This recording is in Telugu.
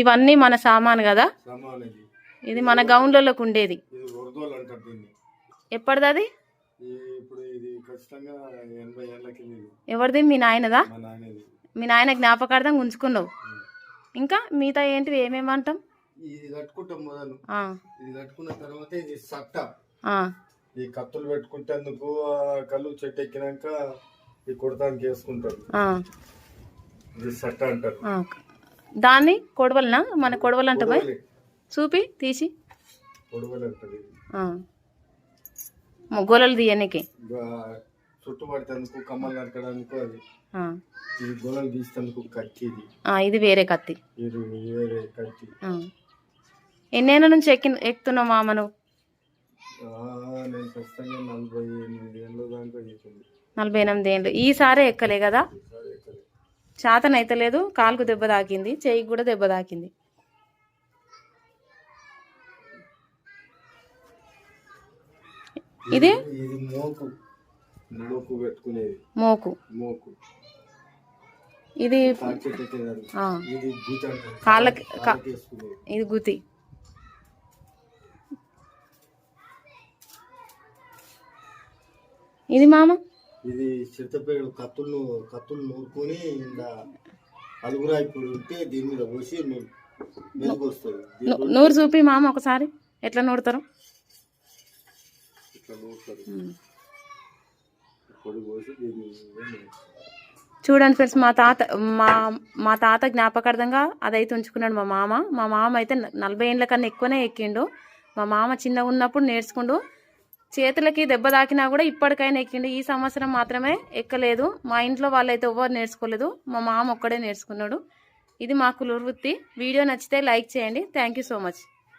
ఇవన్నీ మన సామాను కదా? ఇది మన గౌన్లలోకి ఉండేది. ఇది ఉరదోలు అంటారు దీన్ని. ఎప్పటిది అది? ఈ ఇప్పుడు ఇది ఖచ్చితంగా ఎనభై ఏళ్ళకి ఇది. ఎవరిది? మీ నాయనదా? మా నాయన జ్ఞాపకార్థం ఉంచుకున్నావు. ఇంకా మిగతా ఏంటివి? ఏమేమి అంటాం? ఇది కట్టుకుంటాం మొదలు. ఇది కట్టుకున్న తర్వాత ఇది సట్ట. ఈ కత్తులు పెట్టుకుంటేందుకు కళ్ళు చెట్టు ఎక్కినాక ఈ కుడతానికి వేసుకుంటారు. ఇది సట్ట అంటారు. దాన్ని కొడవలనా? మన కొడవలు. అంట చూపి తీసి. గోలలు తీయనికి. ఇది వేరే కత్తి. ఎన్నేళ్ళ నుంచి ఎక్కి ఎక్కుతున్నావు మామ నువ్వు? ఆ, నేను ఖచ్చితంగా నలభై ఎనిమిది ఏళ్ళ దాకా చేసింది నలభై ఎనిమిది ఏళ్ళు. ఈసారే ఎక్కలే కదా? ఈసారి ఎక్కలే. చేతన అయితే లేదు కాలుకు దెబ్బ తాకింది చెయ్యికి కూడా దెబ్బ తాకింది. ఇది? మోకు. ఇది కాళ్ళకి ఇది గుతి ఇది మామ? ఇది చిత్తపేడు కత్తులు కత్తులు నూరుకొని ఇంత అలుగురాయి పొడి ఉంటే దీని మీద పోసి మెరుగు వస్తుంది నూరు చూపి మామ ఒకసారి. ఎట్లా నూరుతారు? ఇట్లా నూరుతారు? ఉమ్. పొడి పోసి దీని మీద నూరుతారు. చూడండి ఫ్రెండ్స్ మా తాత మా మా తాత జ్ఞాపకార్థంగా అదైతే ఉంచుకున్నాడు మా మామ. మా మామ అయితే నలభై ఏళ్ళ కన్నా ఎక్కువనే ఎక్కిండు. మా మామ చిన్నగా ఉన్నప్పుడు నేర్చుకుండు. చేతులకి దెబ్బ తాకినా కూడా ఇప్పటికైనా ఎక్కిండు. ఈ సంవత్సరం మాత్రమే ఎక్కలేదు. మా ఇంట్లో వాళ్ళైతే ఎవరు నేర్చుకోలేదు. మా మామ ఒక్కడే నేర్చుకున్నాడు. ఇది మా కులవృత్తి. వీడియో నచ్చితే లైక్ చేయండి. Thank you so much